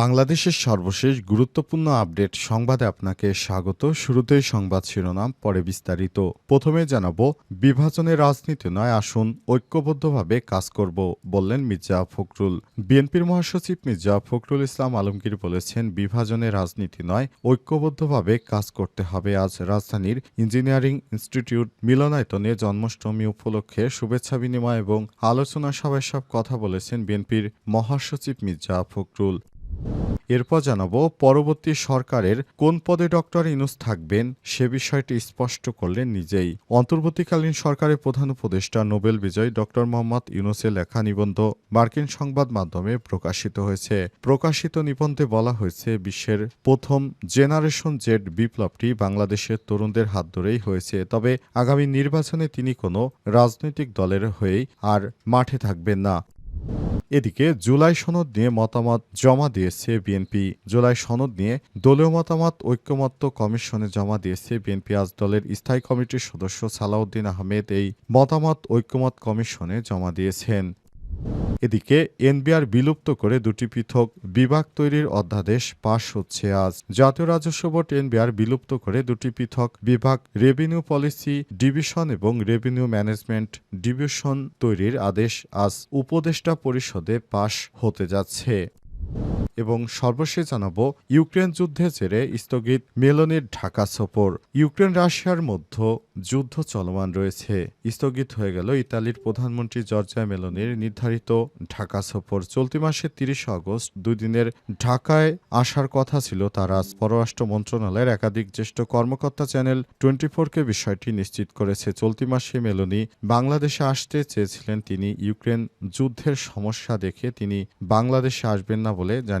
বাংলাদেশের সর্বশেষ গুরুত্বপূর্ণ আপডেট সংবাদে আপনাকে স্বাগত। শুরুতেই সংবাদ শিরোনাম, পরে বিস্তারিত। প্রথমে জানাব, বিভাজনের রাজনীতি নয়, আসুন ঐক্যবদ্ধভাবে কাজ করব, বললেন মির্জা ফখরুল। বিএনপির মহাসচিব মির্জা ফখরুল ইসলাম আলমগীর বলেছেন বিভাজনের রাজনীতি নয়, ঐক্যবদ্ধভাবে কাজ করতে হবে। আজ রাজধানীর ইঞ্জিনিয়ারিং ইনস্টিটিউট মিলনায়তনে জন্মাষ্টমী উপলক্ষে শুভেচ্ছা বিনিময় এবং আলোচনা সভায় সব কথা বলেছেন বিএনপির মহাসচিব মির্জা ফখরুল। এরপর জানাব পরবর্তী সরকারের কোন পদে ডক্টর ইনুস থাকবেন সে বিষয়টি স্পষ্ট করলেন নিজেই। অন্তর্বর্তীকালীন সরকারের প্রধান উপদেষ্টা নোবেল বিজয়ী ডক্টর মোহাম্মদ ইউনুসের লেখা নিবন্ধ মার্কিন সংবাদ মাধ্যমে প্রকাশিত হয়েছে। প্রকাশিত নিবন্ধে বলা হয়েছে, বিশ্বের প্রথম জেনারেশন জেড বিপ্লবটি বাংলাদেশের তরুণদের হাত ধরেই হয়েছে, তবে আগামী নির্বাচনে তিনি কোনো রাজনৈতিক দলের হয়েই আর মাঠে থাকবেন না। এদিকে জুলাই সনদ নিয়ে মতামত জমা দিয়েছে বিএনপি। জুলাই সনদ নিয়ে দলীয় মতামত, ঐক্যমত্য কমিশনে জমা দিয়েছে বিএনপি। আজ দলের স্থায়ী কমিটির সদস্য সালাউদ্দিন আহমেদ এই মতামত, ঐক্যমত কমিশনে জমা দিয়েছেন। এদিকে এনবিআর বিলুপ্ত করে দুটি পৃথক বিভাগ তৈরির অধ্যাদেশ পাশ হচ্ছে আজ। জাতীয় রাজস্ব বোর্ড এনবিআর বিলুপ্ত করে দুটি পৃথক বিভাগ রেভিনিউ পলিসি ডিভিশন এবং রেভিনিউ ম্যানেজমেন্ট ডিভিশন তৈরির আদেশ আজ উপদেষ্টা পরিষদে পাশ হতে যাচ্ছে। এবং সর্বশেষ জানাব ইউক্রেন যুদ্ধের জেরে স্থগিত মেলনের ঢাকা সফর। ইউক্রেন রাশিয়ার মধ্যে যুদ্ধ চলমান রয়েছে। স্থগিত হয়ে গেল ইতালির প্রধানমন্ত্রী জর্জিয়া মেলনের নির্ধারিত ঢাকা সফর। চলতি মাসের তিরিশে আগস্ট দুই দিনের ঢাকায় আসার কথা ছিল তার আজ। পররাষ্ট্র মন্ত্রণালয়ের একাধিক জ্যেষ্ঠ কর্মকর্তা চ্যানেল টোয়েন্টি ফোরকে বিষয়টি নিশ্চিত করেছে। চলতি মাসে মেলনি বাংলাদেশে আসতে চেয়েছিলেন তিনি। ইউক্রেন যুদ্ধের সমস্যা দেখে তিনি বাংলাদেশে আসবেন না বলে জানিয়েছেন।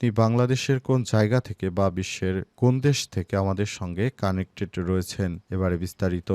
আপনি বাংলাদেশের কোন জায়গা থেকে বা বিশ্বের কোন দেশ থেকে আমাদের সঙ্গে কানেক্টেড রয়েছেন? এবারে বিস্তারিত।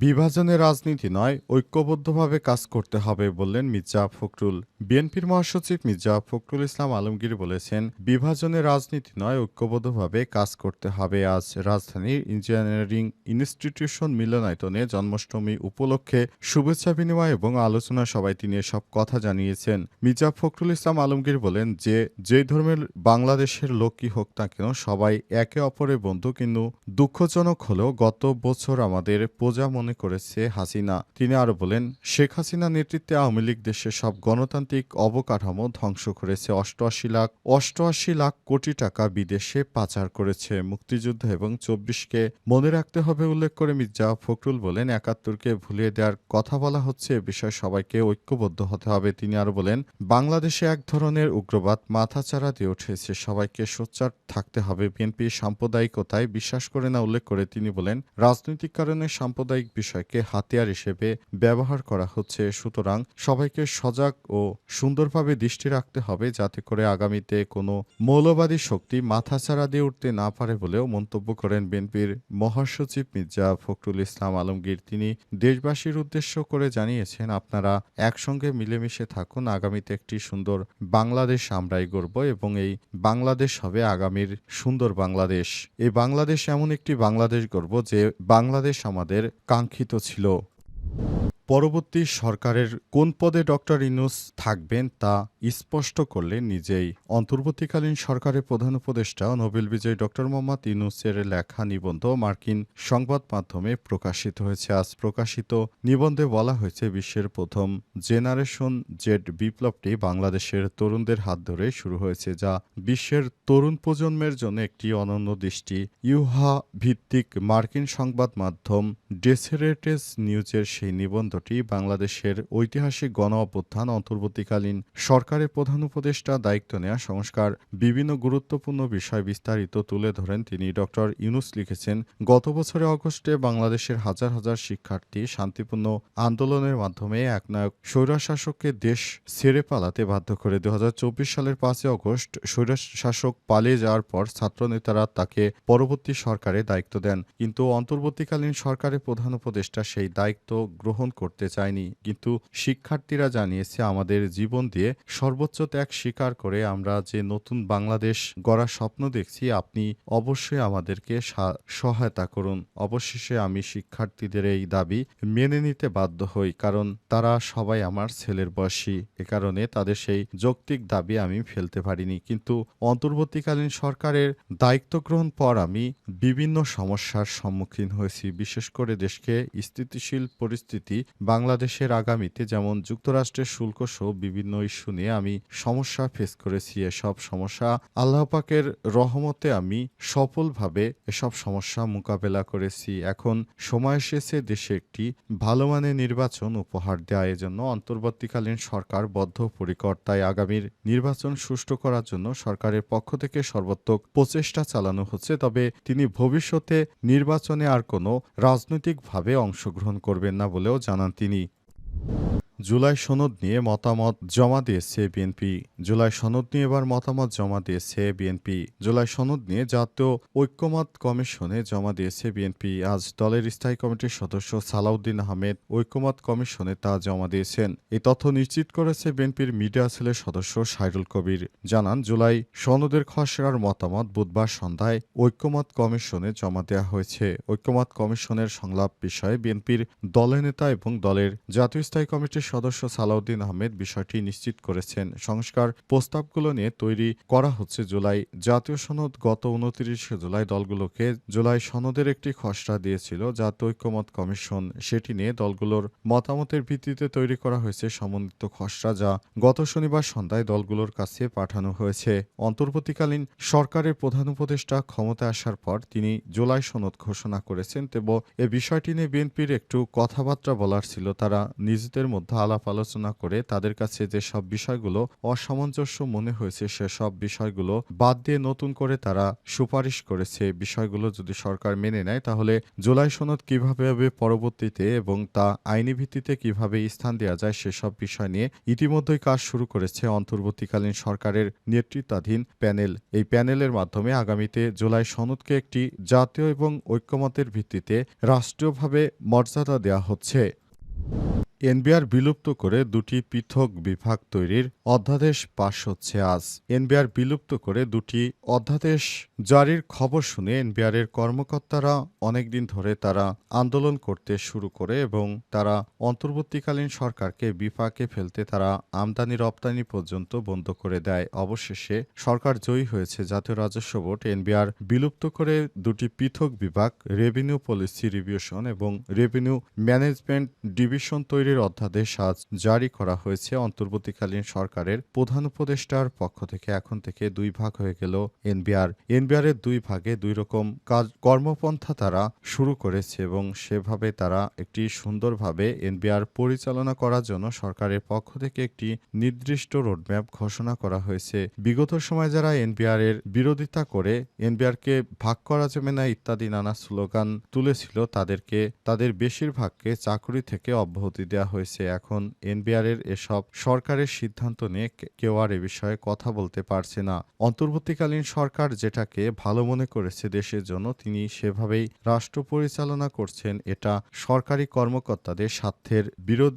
বিভাজনের রাজনীতি নয়, ঐক্যবদ্ধভাবে কাজ করতে হবে বললেন মির্জা ফখরুল। বিএনপির মহাসচিব মির্জা ফখরুল ইসলাম আলমগীর বলেছেন বিভাজনের রাজনীতি নয়, ঐক্যবদ্ধভাবে কাজ করতে হবে। আজ রাজধানীর ইঞ্জিনিয়ারিং ইনস্টিটিউশন মিলনায়তনে জন্মাষ্টমী উপলক্ষে শুভেচ্ছা বিনিময় এবং আলোচনা সভায় তিনি এসব কথা জানিয়েছেন। মির্জা ফখরুল ইসলাম আলমগীর বলেন যে যে ধর্মের বাংলাদেশের লোকই হোক না কেন, সবাই একে অপরের বন্ধু, কিন্তু দুঃখজনক হলেও গত বছর আমাদের প্রজা মনে করেছে হাসিনা। তিনি আরও বলেন, শেখ হাসিনা নেতৃত্বে আওয়ামী লীগ দেশের সব গণতান্ত্রিক অবকাঠামো ধ্বংস করেছে। অষ্টআশি লাখ অষ্টআশি লাখ কোটি টাকা বিদেশে পাচার করেছে। মুক্তিযুদ্ধ এবং চব্বিশকে মনে রাখতে হবে উল্লেখ করে মির্জা ফখরুল বলেন, একাত্তরকে ভুলিয়ে দেওয়ার কথা বলা হচ্ছে, এ বিষয়ে সবাইকে ঐক্যবদ্ধ হতে হবে। তিনি আরও বলেন, বাংলাদেশে এক ধরনের উগ্রবাদ মাথাচাড়া দিয়ে উঠেছে। সবাইকে সোচ্চার থাকতে হবে। বিএনপি সাম্প্রদায়িকতায় বিশ্বাস করে না উল্লেখ করে তিনি বলেন, রাজনৈতিক কারণে সাম্প্রদায়িক বিষয়কে হাতিয়ার হিসেবে ব্যবহার করা হচ্ছে। সুতরাং সবাইকে সজাগ ও সুন্দরভাবে দৃষ্টি রাখতে হবে যাতে করে আগামীতে কোনো মৌলবাদী শক্তি মাথাচাড়া দিয়ে উঠতে না পারে বলেও মন্তব্য করেন বিএনপির মহাসচিব মির্জা ফখরুল ইসলাম আলমগীর। তিনি দেশবাসীর উদ্দেশ্য করে জানিয়েছেন, আপনারা একসঙ্গে মিলেমিশে থাকুন, আগামীতে একটি সুন্দর বাংলাদেশ আমরাই গড়ব এবং এই বাংলাদেশ হবে আগামীর সুন্দর বাংলাদেশ। এই বাংলাদেশ এমন একটি বাংলাদেশ গড়ব যে বাংলাদেশ আমাদের কাঙ্ক্ষিত ছিল। পরবর্তী সরকারের কোন পদে ডক্টর ইনুস থাকবেন তা স্পষ্ট করলে নিজেই অন্তর্বর্তীকালীন সরকারের প্রধান উপদেষ্টা নোবেল বিজয়ী ডক্টর মোহাম্মদ ইনুসের লেখা নিবন্ধ মার্কিন সংবাদ মাধ্যমে প্রকাশিত হয়েছে। আজ প্রকাশিত নিবন্ধে বলা হয়েছে, বিশ্বের প্রথম জেনারেশন জেড বিপ্লবটি বাংলাদেশের তরুণদের হাত ধরে শুরু হয়েছে, যা বিশ্বের তরুণ প্রজন্মের জন্য একটি অনন্য দৃষ্টি। ইউহা ভিত্তিক মার্কিন সংবাদ মাধ্যম ডেসেরেটেস নিউজের সেই নিবন্ধে সিদ্ধান্তটি বাংলাদেশের ঐতিহাসিক গণ অভ্যুত্থান অন্তর্বর্তীকালীন সরকারের প্রধান উপদেষ্টা দায়িত্ব নেওয়া সংস্কার বিভিন্ন গুরুত্বপূর্ণ বিষয় বিস্তারিত তুলে ধরেন তিনি। ড. ইউনুস লিখেছেন, গত বছরের অগস্টে বাংলাদেশের হাজার হাজার শিক্ষার্থী শান্তিপূর্ণ আন্দোলনের মাধ্যমে একনায়ক স্বৈরশাসককে দেশ ছেড়ে পালাতে বাধ্য করে। দু হাজার চব্বিশ সালের পাঁচই অগস্ট স্বৈরাশাসক পালিয়ে যাওয়ার পর ছাত্রনেতারা তাকে পরবর্তী সরকারে দায়িত্ব দেন। কিন্তু অন্তর্বর্তীকালীন সরকারের প্রধান উপদেষ্টা সেই দায়িত্ব গ্রহণ করতে চাইনি। কিন্তু শিক্ষার্থীরা জানিয়েছে, আমাদের জীবন দিয়ে সর্বোচ্চ ত্যাগ স্বীকার করে আমরা যে নতুন বাংলাদেশ গড়ার স্বপ্ন দেখছি, আপনি অবশ্যই আমাদেরকে সহায়তা করুন। অবশেষে আমি শিক্ষার্থীদের এই দাবি মেনে নিতে বাধ্য হই, কারণ তারা সবাই আমার ছেলের বয়সী। এ কারণে তাদের সেই যৌক্তিক দাবি আমি ফেলতে পারিনি। কিন্তু অন্তর্বর্তীকালীন সরকারের দায়িত্ব গ্রহণ পর আমি বিভিন্ন সমস্যার সম্মুখীন হয়েছি। বিশেষ করে দেশকে স্থিতিশীল পরিস্থিতি বাংলাদেশের আগামীতে যেমন যুক্তরাষ্ট্রের শুল্ক সহ বিভিন্ন ইস্যু নিয়ে আমি সমস্যা ফেস করেছি, এসব সমস্যা আল্লাহ পাকের রহমতে আমি সফলভাবে এসব সমস্যা মোকাবেলা করেছি। এখন সময় এসেছে দেশে একটি ভালো মানের নির্বাচন উপহার দেওয়া। এজন্য অন্তর্বর্তীকালীন সরকার বদ্ধপরিকর। তাই আগামীর নির্বাচন সুষ্ঠু করার জন্য সরকারের পক্ষ থেকে সর্বাত্মক প্রচেষ্টা চালানো হচ্ছে। তবে তিনি ভবিষ্যতে নির্বাচনে আর কোনো রাজনৈতিকভাবে অংশগ্রহণ করবেন না বলেও জানান। তিনি জুলাই সনদ নিয়ে মতামত জমা দিয়েছে বিএনপি। জুলাই সনদ নিয়ে এবার মতামত জমা দিয়েছে বিএনপি। জুলাই সনদ নিয়ে জাতীয় ঐক্যমত কমিশনে জমা দিয়েছে বিএনপি। আজ দলের স্থায়ী কমিটির সদস্য সালাউদ্দিন আহমেদ ঐক্যমত কমিশনে তা জমা দিয়েছেন। এই তথ্য নিশ্চিত করেছে বিএনপির মিডিয়া সেলের সদস্য সাইরুল কবির। জানান, জুলাই সনদের খসড়ার মতামত বুধবার সন্ধ্যায় ঐক্যমত কমিশনে জমা দেওয়া হয়েছে। ঐক্যমত কমিশনের সংলাপ বিষয়ে বিএনপির দলের নেতা এবং দলের জাতীয় স্থায়ী কমিটির সদস্য সালাউদ্দিন আহমেদ বিষয়টি নিশ্চিত করেছেন। সংস্কার প্রস্তাবগুলো নিয়ে তৈরি করা হচ্ছে জুলাই। জাতীয় সনদ গত উনত্রিশে জুলাই দলগুলোকে জুলাই সনদের একটি খসড়া দিয়েছিল জাতীয় ঐক্যমত কমিশন। সেটি নিয়ে দলগুলোর মতামতের ভিত্তিতে তৈরি করা হয়েছে সমন্বিত খসড়া যা গত শনিবার সন্ধ্যায় দলগুলোর কাছে পাঠানো হয়েছে। অন্তর্বর্তীকালীন সরকারের প্রধান উপদেষ্টা ক্ষমতায় আসার পর তিনি জুলাই সনদ ঘোষণা করেছেন। এবং এ বিষয়টি নিয়ে বিএনপির একটু কথাবার্তা বলার ছিল। তারা নিজেদের মধ্যে আলাপ আলোচনা করে তাদের কাছে যে সব বিষয়গুলো অসামঞ্জস্য মনে হয়েছে সেসব বিষয়গুলো বাদ দিয়ে নতুন করে তারা সুপারিশ করেছে। বিষয়গুলো যদি সরকার মেনে নেয়, তাহলে জুলাই সনদ কীভাবে হবে পরবর্তীতে এবং তা আইনি ভিত্তিতে কীভাবে স্থান দেওয়া যায় সেসব বিষয় নিয়ে ইতিমধ্যেই কাজ শুরু করেছে অন্তর্বর্তীকালীন সরকারের নেতৃত্বাধীন প্যানেল। এই প্যানেলের মাধ্যমে আগামীতে জুলাই সনদকে একটি জাতীয় এবং ঐক্যমতের ভিত্তিতে রাষ্ট্রীয়ভাবে মর্যাদা দেওয়া হচ্ছে। এনবিআর বিলুপ্ত করে দুটি পৃথক বিভাগ তৈরির অধ্যাদেশ পাশ হচ্ছে আজ। এনবিআর বিলুপ্ত করে দুটি অধ্যাদেশ জারির খবর শুনে এনবিআরের কর্মকর্তারা অনেকদিন ধরে তারা আন্দোলন করতে শুরু করে এবং তারা অন্তর্বর্তীকালীন সরকারকে বিপাকে ফেলতে তারা আমদানি রপ্তানি পর্যন্ত বন্ধ করে দেয়। অবশেষে সরকার জয়ী হয়েছে জাতীয় রাজস্ব বোর্ড। এনবিআর বিলুপ্ত করে দুটি পৃথক বিভাগ, রেভিনিউ পলিসি রিভিউশন এবং রেভিনিউ ম্যানেজমেন্ট ডিভিশন তৈরির অধ্যাদেশ আজ জারি করা হয়েছে। অন্তর্বর্তীকালীন সরকারের প্রধান উপদেষ্টার পক্ষ থেকে এখন থেকে দুই ভাগ হয়ে গেল এনবিআর। এনবিআর এর দুই ভাগে দুই রকম কাজ কর্মপন্থা তারা শুরু করেছে এবং সেভাবে তারা একটি সুন্দরভাবে এনবিআর পরিচালনা করার জন্য সরকারের পক্ষ থেকে একটি নির্দিষ্ট রোডম্যাপ ঘোষণা করা হয়েছে। বিগত সময় যারা এনবিআর এর বিরোধিতা করে, এনবিআর কে ভাগ করা যাবে না ইত্যাদি নানা স্লোগান তুলেছিল, তাদেরকে, তাদের বেশিরভাগকে চাকরি থেকে অব্যাহতি দেওয়া হয়েছে। এখন এনবিআর এর এসব সরকারের সিদ্ধান্ত নিয়ে কেউ আর এ বিষয়ে কথা বলতে পারছে না। অন্তর্বর্তীকালীন সরকার যেটাকে ভালো মনে করেছে দেশের জন্য, তিনি সেভাবেই রাষ্ট্র পরিচালনা করছেন। এটা সরকারি কর্মকর্তাদের স্বার্থের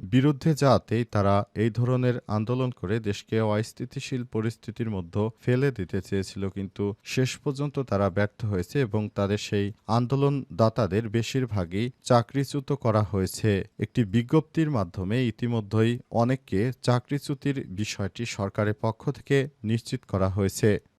বিরুদ্ধে যাতেই তারা এই ধরনের আন্দোলন করে দেশকে অস্থিতিশীল পরিস্থিতির মধ্যে ফেলে দিতে চেয়েছিল। কিন্তু শেষ পর্যন্ত তারা ব্যর্থ হয়েছে এবং তাদের সেই আন্দোলনদাতাদের বেশিরভাগই চাকরিচ্যুত করা হয়েছে। একটি বিজ্ঞপ্তির মাধ্যমে ইতিমধ্যেই অনেককে চাকরিচ্যুতির বিষয়টি সরকারের পক্ষ থেকে নিশ্চিত করা হয়েছে।